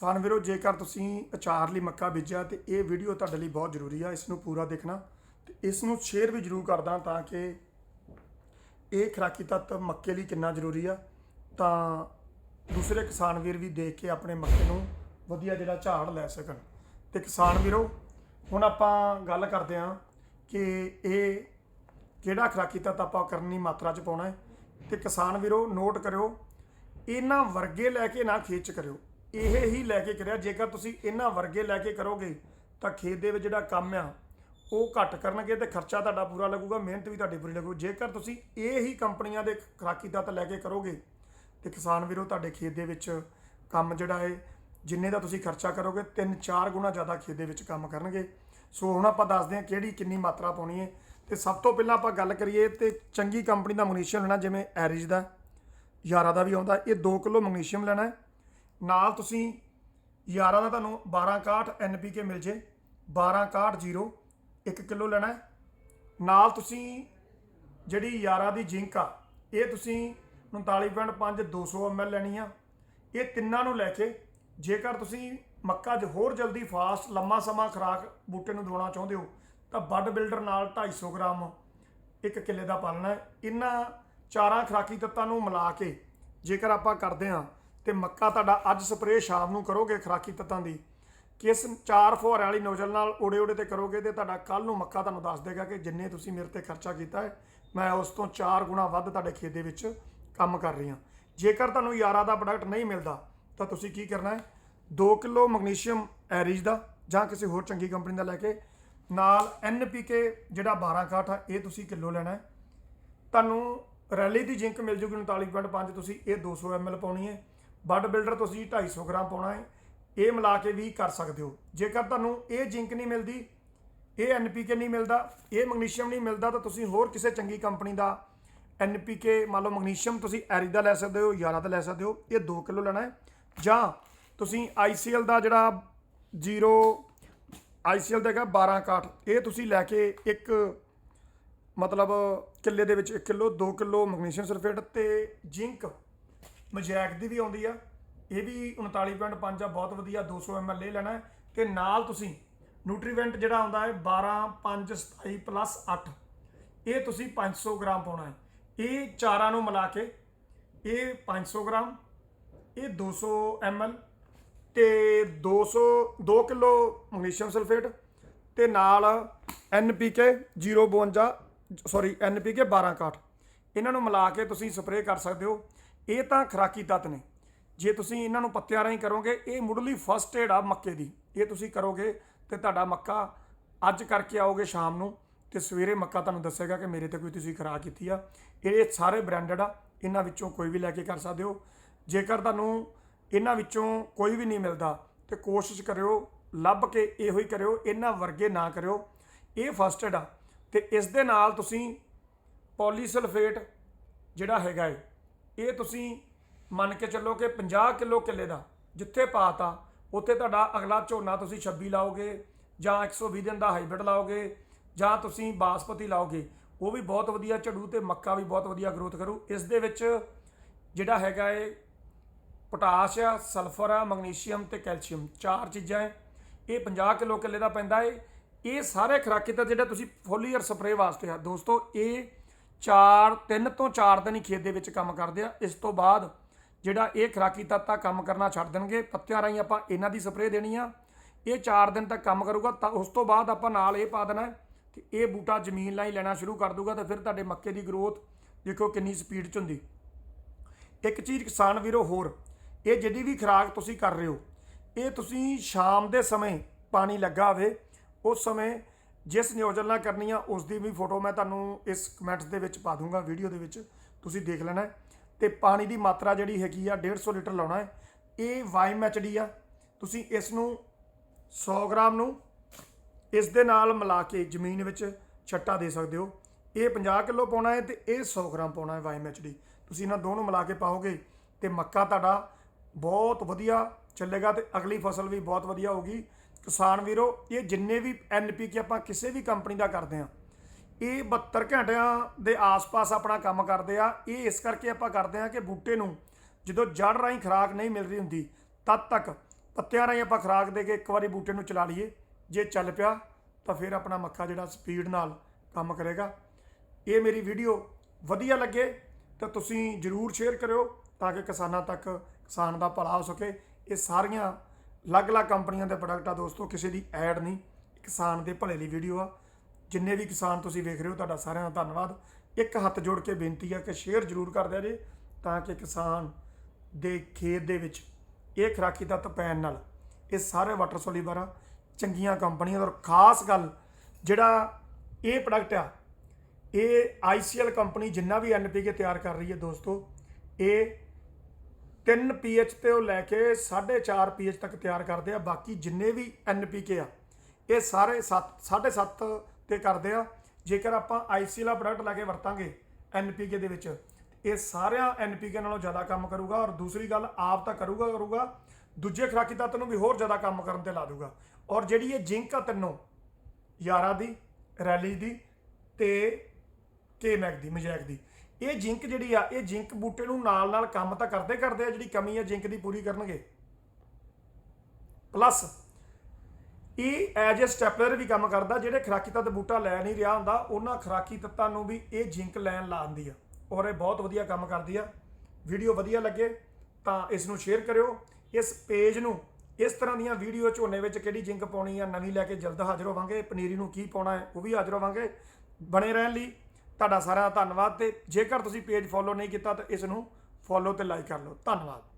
ਕਿਸਾਨ ਵੀਰੋ, ਜੇਕਰ ਤੁਸੀਂ ਅਚਾਰ ਲਈ ਮੱਕਾ ਬੀਜਿਆ ਤੇ ਇਹ ਵੀਡੀਓ ਤੁਹਾਡੇ ਲਈ ਬਹੁਤ ਜ਼ਰੂਰੀ ਆ, ਇਸ ਨੂੰ ਪੂਰਾ ਦੇਖਣਾ ਤੇ ਇਸ ਨੂੰ ਸ਼ੇਅਰ ਵੀ ਜ਼ਰੂਰ ਕਰਦਾ ਤਾਂ ਕਿ ਇਹ ਖੁਰਾਕੀ ਤੱਤ ਮੱਕੇ ਲਈ ਕਿੰਨਾ ਜ਼ਰੂਰੀ ਆ। ਤਾਂ ਦੂਸਰੇ ਕਿਸਾਨ ਵੀਰ ਵੀ ਦੇਖ ਕੇ ਆਪਣੇ ਮੱਕੇ ਨੂੰ ਵਧੀਆ ਜਿਹੜਾ ਝਾੜ ਲੈ ਸਕਣ। ਤੇ ਕਿਸਾਨ ਵੀਰੋ, ਹੁਣ ਆਪਾਂ ਗੱਲ ਕਰਦੇ ਹਾਂ ਕਿ ਇਹ ਕਿਹੜਾ ਖੁਰਾਕੀ ਤੱਤ ਆਪਾਂ ਕਰਨੀ ਮਾਤਰਾ ਚ ਪਾਉਣਾ ਹੈ। ਤੇ ਕਿਸਾਨ ਵੀਰੋ ਨੋਟ ਕਰਿਓ, ਇਹਨਾਂ ਵਰਗੇ ਲੈ ਕੇ ਨਾ ਖੇਚ ਕਰਿਓ। ਇਹ ਹੀ ਲੈ ਕੇ ਕਰਿਆ। ਜੇਕਰ ਤੁਸੀਂ ਇਹਨਾਂ ਵਰਗੇ ਲੈ ਕੇ ਕਰੋਗੇ, ਤਾਂ ਖੇਤ ਦੇ ਵਿੱਚ ਜਿਹੜਾ ਕੰਮ ਆ, ਉਹ ਘੱਟ ਕਰਨਗੇ ਤੇ ਖਰਚਾ ਤੁਹਾਡਾ ਪੂਰਾ ਲੱਗੂਗਾ, ਮਿਹਨਤ ਵੀ ਤੁਹਾਡੀ ਪੂਰੀ ਲੱਗੂ ਜੇਕਰ ਤੁਸੀਂ ਇਹ ਹੀ ਕੰਪਨੀਆਂ ਦੇ ਖੁਰਾਕੀ ਤੱਤ ਲੈ ਕੇ ਕਰੋਗੇ, ਤੇ ਕਿਸਾਨ ਵੀਰੋ, ਤੁਹਾਡੇ ਖੇਤ ਦੇ ਵਿੱਚ ਕੰਮ ਜਿਹੜਾ ਹੈ ਜਿੰਨੇ ਦਾ ਤੁਸੀਂ ਖਰਚਾ ਕਰੋਗੇ 3-4 ਗੁਣਾ ਜ਼ਿਆਦਾ ਖੇਤ ਦੇ ਵਿੱਚ ਕੰਮ ਕਰਨਗੇ। ਸੋ ਹੁਣ ਆਪਾਂ ਦੱਸਦੇ ਹਾਂ ਕਿਹੜੀ ਕਿੰਨੀ ਮਾਤਰਾ ਪਾਉਣੀ ਹੈ ਤੇ ਸਭ ਤੋਂ ਪਹਿਲਾਂ ਆਪਾਂ ਗੱਲ ਕਰੀਏ ਤੇ ਚੰਗੀ ਕੰਪਨੀ ਦਾ ਮੈਗਨੀਸ਼ੀਅਮ ਲੈਣਾ, ਜਿਵੇਂ ਐਰਿਜ ਦਾ, ਯਾਰਾ ਦਾ ਵੀ ਆਉਂਦਾ। ਇਹ 2 ਕਿਲੋ ਮੈਗਨੀਸ਼ੀਅਮ ਲੈਣਾ ਹੈ ਨਾਲ ਤੁਸੀਂ ਯਾਰਾ ਦਾ ਤੁਹਾਨੂੰ 1261 NPK ਮਿਲ ਜੇ 1261 1 ਕਿਲੋ ਲੈਣਾ ਨਾਲ ਤੁਸੀਂ ਜਿਹੜੀ ਯਾਰਾ ਦੀ ਜਿੰਕ ਆ, ਇਹ ਤੁਸੀਂ 39.5 200 ml ਲੈਣੀ ਆ। ਇਹ ਤਿੰਨਾਂ ਨੂੰ ਲੈ ਕੇ ਜੇਕਰ ਤੁਸੀਂ ਮੱਕਾ 'ਚ ਹੋਰ ਜਲਦੀ ਫਾਸਟ, ਲੰਮਾ ਸਮਾਂ ਖੁਰਾਕ ਬੂਟੇ ਨੂੰ ਦਵਾਉਣਾ ਚਾਹੁੰਦੇ ਹੋ, ਤਾਂ ਬੱਡ ਬਿਲਡਰ ਨਾਲ 250 ਗ੍ਰਾਮ ਇੱਕ ਕਿੱਲੇ ਦਾ ਪਾਲਣਾ ਇਹਨਾਂ ਚਾਰਾਂ ਖੁਰਾਕੀ ਤੱਤਾਂ ਨੂੰ ਮਿਲਾ ਕੇ ਜੇਕਰ ਆਪਾਂ ਕਰਦੇ ਹਾਂ ਤੇ ਮੱਕਾ ਤੁਹਾਡਾ ਅੱਜ ਸਪਰੇਅ ਸ਼ਾਮ ਨੂੰ ਕਰੋਗੇ ਖੁਰਾਕੀ ਤੱਤਾਂ ਦੀ। ਕਿਸ ਚਾਰ ਫੁਹਾਰੇ ਵਾਲੀ ਨੋਜ਼ਲ ਨਾਲ ਓੜੇ ਓੜੇ ਤੇ ਕਰੋਗੇ ਤੇ ਤੁਹਾਡਾ ਕੱਲ ਨੂੰ ਮੱਕਾ ਤੁਹਾਨੂੰ ਦੱਸ ਦੇਗਾ ਕਿ ਜਿੰਨੇ ਤੁਸੀਂ ਮੇਰੇ ਤੇ ਖਰਚਾ ਕੀਤਾ ਹੈ, ਮੈਂ ਉਸ ਤੋਂ 4 ਗੁਣਾ ਵੱਧ ਤੁਹਾਡੇ ਖੇਤ ਦੇ ਵਿੱਚ ਕੰਮ ਕਰ ਰਹੀ ਹਾਂ। ਜੇਕਰ ਤੁਹਾਨੂੰ ਯਾਰਾ ਦਾ ਪ੍ਰੋਡਕਟ ਨਹੀਂ ਮਿਲਦਾ, ਤਾਂ ਤੁਸੀਂ ਕੀ ਕਰਨਾ ਹੈ? 2 ਕਿਲੋ ਮੈਗਨੀਸ਼ੀਅਮ ਐਰੀਜ਼ ਦਾ ਜਾਂ ਕਿਸੇ ਹੋਰ ਚੰਗੀ ਕੰਪਨੀ ਦਾ ਲੈ ਕੇ ਨਾਲ NPK ਜਿਹੜਾ 1261 ਆ, ਇਹ ਤੁਸੀਂ ਕਿਲੋ ਲੈਣਾ ਹੈ। ਤੁਹਾਨੂੰ ਰੈਲੀ ਦੀ ਜਿੰਕ ਮਿਲ ਜੂਗੀ 39.5 ਤੁਸੀਂ ਇਹ 200 ml ਪਾਉਣੀ ਹੈ। ਬੱਡ ਬਿਲਡਰ ਤੁਸੀਂ 250 ਗ੍ਰਾਮ ਪਾਉਣਾ ਹੈ, ਇਹ ਮਿਲਾ ਕੇ ਵੀ ਕਰ ਸਕਦੇ ਹੋ। ਜੇਕਰ ਤੁਹਾਨੂੰ ਇਹ ਜਿੰਕ ਨਹੀਂ ਮਿਲਦੀ, ਇਹ NPK ਨਹੀਂ ਮਿਲਦਾ, ਇਹ ਮੈਗਨੀਸ਼ੀਅਮ ਨਹੀਂ ਮਿਲਦਾ, ਤਾਂ ਤੁਸੀਂ ਹੋਰ ਕਿਸੇ ਚੰਗੀ ਕੰਪਨੀ ਦਾ NPK ਮੰਨ ਲਓ ਮੈਗਨੀਸ਼ੀਅਮ ਤੁਸੀਂ ਐਰੀ ਦਾ ਲੈ ਸਕਦੇ ਹੋ ਯਾਰਾ ਦਾ ਲੈ ਸਕਦੇ ਹੋ, ਇਹ 2 ਕਿਲੋ ਲੈਣਾ ਹੈ। ਜਾਂ ਤੁਸੀਂ ICL ਦਾ ਜਿਹੜਾ 0 ICL ਦਾ ਹੈਗਾ 12 ਕਾਠ ਇਹ ਤੁਸੀਂ ਲੈ ਕੇ ਇੱਕ, ਮਤਲਬ ਕਿੱਲੇ ਦੇ ਵਿੱਚ 1 ਕਿਲੋ 2 ਕਿਲੋ ਮੈਗਨੀਸ਼ੀਅਮ ਸਲਫੇਟ ਤੇ ਜ਼ਿੰਕ ਮਜੈਕ ਦੀ ਵੀ ਆਉਂਦੀ ਆ। ਇਹ ਵੀ 39.5 ਆ, ਬਹੁਤ ਵਧੀਆ 200 ml ਲੈ ਲੈਣਾ ਹੈ। ਤੇ ਨਾਲ ਤੁਸੀਂ ਨਿਊਟਰੀਵੈਂਟ ਜਿਹੜਾ ਆਉਂਦਾ ਹੈ 12 5 27 ਪਲੱਸ 8 ਇਹ ਤੁਸੀਂ 500 ਗ੍ਰਾਮ ਪਾਉਣਾ ਹੈ। ਇਹ ਚਾਰਾਂ ਨੂੰ ਮਿਲਾ ਕੇ ਇਹ 500 ਗ੍ਰਾਮ, ਇਹ 200 ml ਤੇ 200 2 ਕਿਲੋ ਮੈਗਨੀਸ਼ੀਅਮ ਸਲਫੇਟ, ਤੇ ਨਾਲ NPK 052 ਸੌਰੀ NPK 1261 ਇਹਨਾਂ ਨੂੰ ਮਿਲਾ ਕੇ ਤੁਸੀਂ ਸਪਰੇਅ ਕਰ ਸਕਦੇ ਹੋ। ਇਹ ਤਾਂ ਖਰਾਕੀ ਤੱਤ ਨੇ। ਜੇ ਤੁਸੀਂ ਇਹਨਾਂ ਨੂੰ ਪੱਤਿਆਂ ਰਾਹੀਂ ਕਰੋਗੇ, ਇਹ ਮੁੱਢਲੀ ਫਸਟ ਏਡ ਆ ਮੱਕੇ ਦੀ। ਇਹ ਤੁਸੀਂ ਕਰੋਗੇ ਤੇ ਤੁਹਾਡਾ ਮੱਕਾ ਅੱਜ ਕਰਕੇ ਆਓਗੇ ਸ਼ਾਮ ਨੂੰ ਤੇ ਸਵੇਰੇ ਮੱਕਾ ਤੁਹਾਨੂੰ ਦੱਸੇਗਾ ਕਿ ਮੇਰੇ ਤੇ ਕੋਈ ਤੁਸੀਂ ਖਰਾਕ ਕੀਤੀ ਆ। ਇਹ ਸਾਰੇ ਬ੍ਰਾਂਡਡ ਆ, ਇਹਨਾਂ ਵਿੱਚੋਂ ਕੋਈ ਵੀ ਲੈ ਕੇ ਕਰ ਸਕਦੇ ਹੋ। ਜੇਕਰ ਤੁਹਾਨੂੰ ਇਹਨਾਂ ਵਿੱਚੋਂ ਕੋਈ ਵੀ ਨਹੀਂ ਮਿਲਦਾ ਤੇ ਕੋਸ਼ਿਸ਼ ਕਰਿਓ, ਲੱਭ ਕੇ ਇਹੋ ਹੀ ਕਰਿਓ, ਇਹਨਾਂ ਵਰਗੇ ਨਾ ਕਰਿਓ। ਇਹ ਫਸਟ ਏਡ ਆ ਤੇ ਇਸ ਦੇ ਨਾਲ ਤੁਸੀਂ ਪੋਲੀਸਲਫੇਟ ਜਿਹੜਾ ਹੈਗਾ ਹੈ ਇਹ ਤੁਸੀਂ ਮੰਨ ਕੇ ਚੱਲੋ ਕਿ 50 ਕਿਲੋ ਕਿੱਲੇ ਦਾ ਜਿੱਥੇ ਪਾਤਾ, ਉੱਥੇ ਤੁਹਾਡਾ ਅਗਲਾ ਝੋਨਾ ਤੁਸੀਂ 26 ਲਾਓਗੇ ਜਾਂ 120 ਦਿਨ ਦਾ ਹਾਈਬ੍ਰਿਡ ਲਾਓਗੇ ਜਾਂ ਤੁਸੀਂ ਬਾਸਪਤੀ ਲਾਓਗੇ, ਉਹ ਵੀ ਬਹੁਤ ਵਧੀਆ ਝੜੂ ਤੇ ਮੱਕਾ ਵੀ ਬਹੁਤ ਵਧੀਆ ਗਰੋਥ ਕਰੂ। ਇਸ ਦੇ ਵਿੱਚ ਜਿਹੜਾ ਹੈਗਾ ਏ ਪੋਟਾਸ਼ ਆ, ਸਲਫਰ ਆ, ਮੈਗਨੀਸ਼ੀਅਮ ਤੇ ਕੈਲਸ਼ੀਅਮ, ਚਾਰ ਚੀਜ਼ਾਂ ਹੈ ਇਹ 50 ਕਿਲੋ ਕਿੱਲੇ ਦਾ ਪੈਂਦਾ ਏ। ਇਹ ਸਾਰੇ ਖੁਰਾਕੀ ਤਾਂ ਜਿਹੜਾ ਤੁਸੀਂ ਫੋਲੀਅਰ ਸਪਰੇਅ ਵਾਸਤੇ ਆ। ਦੋਸਤੋ, ਇਹ 4 3 ਤੋਂ 4 ਦਿਨ ਹੀ ਖੇਤ ਦੇ ਵਿੱਚ ਕੰਮ ਕਰਦੇ ਆ। ਇਸ ਤੋਂ ਬਾਅਦ ਜਿਹੜਾ ਇਹ ਖੁਰਾਕੀ ਤੱਤਾ ਕੰਮ ਕਰਨਾ ਛੱਡ ਦੇਣਗੇ। ਪੱਤਿਆਂ ਰਾਹੀਂ ਆਪਾਂ ਇਹਨਾਂ ਦੀ ਸਪਰੇਅ ਦੇਣੀ ਆ। ਇਹ 4 ਦਿਨ ਤੱਕ ਕੰਮ ਕਰੂਗਾ ਤਾਂ ਉਸ ਤੋਂ ਬਾਅਦ ਆਪਾਂ ਨਾਲ ਇਹ ਪਾ ਦੇਣਾ ਹੈ ਇਹ ਬੂਟਾ ਜ਼ਮੀਨ ਲਈ ਲੈਣਾ ਸ਼ੁਰੂ ਕਰ ਦੂਗਾ ਤਾਂ ਫਿਰ ਤੁਹਾਡੇ ਮੱਕੇ ਦੀ ਗਰੋਥ ਦੇਖੋ ਕਿੰਨੀ ਸਪੀਡ ਚ ਹੁੰਦੀ। ਇੱਕ ਚੀਜ਼ ਕਿਸਾਨ ਵੀਰੋ ਹੋਰ, ਇਹ ਜਿਹੜੀ ਵੀ ਖੁਰਾਕ ਤੁਸੀਂ ਕਰ ਰਹੇ ਹੋ, ਇਹ ਤੁਸੀਂ ਸ਼ਾਮ ਦੇ ਸਮੇਂ ਪਾਣੀ ਲੱਗਾ ਹੋਵੇ, ਉਸ ਸਮੇਂ ਜਿਸ ਨਿਯੋਜਨ ਨਾਲ ਕਰਨੀ ਆ ਉਸ ਦੀ ਵੀ ਫੋਟੋ ਮੈਂ ਤੁਹਾਨੂੰ ਇਸ ਕਮੈਂਟਸ ਦੇ ਵਿੱਚ ਪਾ ਦੂੰਗਾ ਵੀਡੀਓ ਦੇ ਵਿੱਚ। ਤੁਸੀਂ ਦੇਖ ਲੈਣਾ ਹੈ। ਤੇ ਪਾਣੀ ਦੀ ਮਾਤਰਾ ਜਿਹੜੀ ਹੈਗੀ ਆ 150 ਲੀਟਰ ਲਾਉਣਾ ਹੈ। ਇਹ ਵਾਈਮ ਐਚਡੀ ਆ। ਤੁਸੀਂ ਇਸ ਨੂੰ 100 ਗ੍ਰਾਮ ਨੂੰ ਇਸ ਦੇ ਨਾਲ ਮਿਲਾ ਕੇ ਜ਼ਮੀਨ ਵਿੱਚ ਛੱਟਾ ਦੇ ਸਕਦੇ ਹੋ। ਇਹ 50 ਕਿਲੋ ਪਾਉਣਾ ਹੈ ਤੇ ਇਹ 100 ਗ੍ਰਾਮ ਪਾਉਣਾ ਹੈ ਵਾਈਮ ਐਚਡੀ ਤੁਸੀਂ ਇਹਨਾਂ ਦੋਨੋਂ ਮਿਲਾ ਕੇ ਪਾਓਗੇ ਤੇ ਮੱਕਾ ਤੁਹਾਡਾ ਬਹੁਤ ਵਧੀਆ ਚੱਲੇਗਾ ਤੇ ਅਗਲੀ ਫਸਲ ਵੀ ਬਹੁਤ ਵਧੀਆ ਹੋਊਗੀ। ਕਿਸਾਨ ਵੀਰੋ, ਇਹ ਜਿੰਨੇ ਵੀ ਐਨਪੀਕੇ ਆਪਾਂ ਕਿਸੇ ਵੀ ਕੰਪਨੀ ਦਾ ਕਰਦੇ ਆ ਇਹ 72 ਘੰਟਿਆਂ ਦੇ ਆਸ-ਪਾਸ ਆਪਣਾ ਕੰਮ ਕਰਦੇ ਆ। ਇਹ ਇਸ ਕਰਕੇ ਆਪਾਂ ਕਰਦੇ ਆ ਕਿ ਬੂਟੇ ਨੂੰ ਜਦੋਂ ਜੜ ਰਾਹੀਂ ਖੁਰਾਕ ਨਹੀਂ ਮਿਲ ਰਹੀ ਹੁੰਦੀ, ਤਦ ਤੱਕ ਪੱਤਿਆਂ ਰਾਹੀਂ ਆਪਾਂ ਖੁਰਾਕ ਦੇ ਕੇ ਇੱਕ ਵਾਰੀ ਬੂਟੇ ਨੂੰ ਚਲਾ ਲਈਏ। ਜੇ ਚੱਲ ਪਿਆ, ਤਾਂ ਫਿਰ ਆਪਣਾ ਮੱਕਾ ਜਿਹੜਾ ਸਪੀਡ ਨਾਲ ਕੰਮ ਕਰੇਗਾ। ਇਹ ਮੇਰੀ ਵੀਡੀਓ ਵਧੀਆ ਲੱਗੇ ਤਾਂ ਤੁਸੀਂ ਜਰੂਰ ਸ਼ੇਅਰ ਕਰਿਓ ਤਾਂ ਕਿ ਕਿਸਾਨਾਂ ਤੱਕ ਕਿਸਾਨ ਦਾ ਭਲਾ ਹੋ ਸਕੇ। ਇਹ ਸਾਰੀਆਂ ਅਲੱਗ-ਅਲੱਗ ਕੰਪਨੀਆਂ ਦੇ ਪ੍ਰੋਡਕਟ ਆ ਦੋਸਤੋ, ਕਿਸੇ ਦੀ ਐਡ ਨਹੀਂ, ਕਿਸਾਨ ਦੇ ਭਲੇ ਲਈ ਵੀਡੀਓ ਆ। ਜਿੰਨੇ ਵੀ ਕਿਸਾਨ ਤੁਸੀਂ ਵੇਖ ਰਹੇ ਹੋ, ਤੁਹਾਡਾ ਸਾਰਿਆਂ ਦਾ ਧੰਨਵਾਦ। ਇੱਕ ਹੱਥ ਜੋੜ ਕੇ ਬੇਨਤੀ ਆ ਕਿ ਸ਼ੇਅਰ ਜਰੂਰ ਕਰ ਦਿਆ ਜੇ, ਤਾਂ ਕਿ ਕਿਸਾਨ ਦੇ ਖੇਤ ਦੇ ਵਿੱਚ ਇਹ ਖਰਾਕੀ ਤੱਤ ਪੈਣ ਨਾਲ ਇਹ ਸਾਰੇ ਵਾਟਰ ਸੋਲੀਬਰ ਚੰਗੀਆਂ ਕੰਪਨੀਆਂ ਦਾ ਔਰ ਖਾਸ ਗੱਲ ਜਿਹੜਾ ਇਹ ਪ੍ਰੋਡਕਟ ਆ, ਇਹ ਆਈਸੀਐਲ ਕੰਪਨੀ ਜਿੰਨਾ ਵੀ ਐਨਪੀਕੇ ਤਿਆਰ ਕਰ ਰਹੀ ਹੈ ਦੋਸਤੋ, ਇਹ 3 ਪੀਐਚ ਤੇ ਉਹ ਲੈ ਕੇ 4.5 ਪੀਐਚ ਤੱਕ ਤਿਆਰ ਕਰਦੇ ਆ, ਬਾਕੀ ਜਿੰਨੇ ਵੀ ਐਨਪੀਕੇ ਆ, ਇਹ ਸਾਰੇ 7 7.5 ਤੇ ਕਰਦੇ ਆ। ਜੇਕਰ ਆਪਾਂ ਆਈਸੀਐਲ ਦਾ ਪ੍ਰੋਡਕਟ ਲਾ ਕੇ ਵਰਤਾਂਗੇ ਐਨਪੀਕੇ ਦੇ ਵਿੱਚ, ਇਹ ਸਾਰਿਆਂ ਐਨਪੀਕੇ ਨਾਲੋਂ ਜ਼ਿਆਦਾ ਕੰਮ ਕਰੂਗਾ ਔਰ ਦੂਸਰੀ ਗੱਲ, ਆਪ ਤਾਂ ਕਰੂਗਾ ਕਰੂਗਾ, ਦੂਜੇ ਖਰਾਕੀ ਤੱਤ ਨੂੰ ਵੀ ਹੋਰ ਜ਼ਿਆਦਾ ਕੰਮ ਕਰਨ ਤੇ ਲਾ ਦੂਗਾ। ਔਰ ਜਿਹੜੀ ਇਹ ਜਿੰਕ ਆ ਤਿੰਨੋਂ, ਯਾਰਾ ਦੀ, ਰੈਲੀ ਦੀ ਤੇ ਕੇ ਮੈਕ ਦੀ, ਮਜੈਕ ਦੀ ਇਹ ਜਿੰਕ ਜਿਹੜੀ ਆ, ਇਹ ਜਿੰਕ ਬੂਟੇ ਨੂੰ ਨਾਲ ਨਾਲ ਕੰਮ ਤਾਂ ਕਰਦੇ ਕਰਦੇ ਆ, ਜਿਹੜੀ ਕਮੀ ਆ ਜਿੰਕ ਦੀ ਪੂਰੀ ਕਰਨਗੇ। ਪਲੱਸ ਇਹ ਐਜ ਅ ਸਟੈਪਲਰ ਵੀ ਕੰਮ ਕਰਦਾ, ਜਿਹੜੇ ਖਰਾਕੀ ਤੱਤ ਬੂਟਾ ਲੈ ਨਹੀਂ ਰਿਹਾ ਹੁੰਦਾ, ਉਹਨਾਂ ਖਰਾਕੀ ਤੱਤਾਂ ਨੂੰ ਵੀ ਇਹ ਜਿੰਕ ਲੈਣ ਲਾਉਂਦੀ ਆ। ਔਰ ਇਹ ਬਹੁਤ ਵਧੀਆ ਕੰਮ ਕਰਦੀ ਆ। ਵੀਡੀਓ ਵਧੀਆ ਲੱਗੇ, ਤਾਂ ਇਸ ਨੂੰ ਸ਼ੇਅਰ ਕਰਿਓ। ਇਸ ਪੇਜ ਨੂੰ, ਇਸ ਤਰ੍ਹਾਂ ਦੀਆਂ ਵੀਡੀਓ ਝੋਨੇ ਵਿੱਚ ਕਿਹੜੀ ਜਿੰਕ ਪਾਉਣੀ ਆ, ਨਵੀਂ ਲੈ ਕੇ ਜਲਦ ਹਾਜ਼ਰ ਹੋਵਾਂਗੇ। ਪਨੀਰੀ ਨੂੰ ਕੀ ਪਾਉਣਾ ਹੈ, ਉਹ ਵੀ ਹਾਜ਼ਰ ਹੋਵਾਂਗੇ। ਬਣੇ ਰਹਿਣ ਲਈ ਤੁਹਾਡਾ ਸਾਰਿਆਂ ਦਾ ਧੰਨਵਾਦ ਤੇ ਜੇਕਰ ਤੁਸੀਂ ਪੇਜ ਫੋਲੋ ਨਹੀਂ ਕੀਤਾ ਤਾਂ ਇਸ ਨੂੰ ਫੋਲੋ ਤੇ ਲਾਈਕ ਕਰ ਲਓ। ਧੰਨਵਾਦ।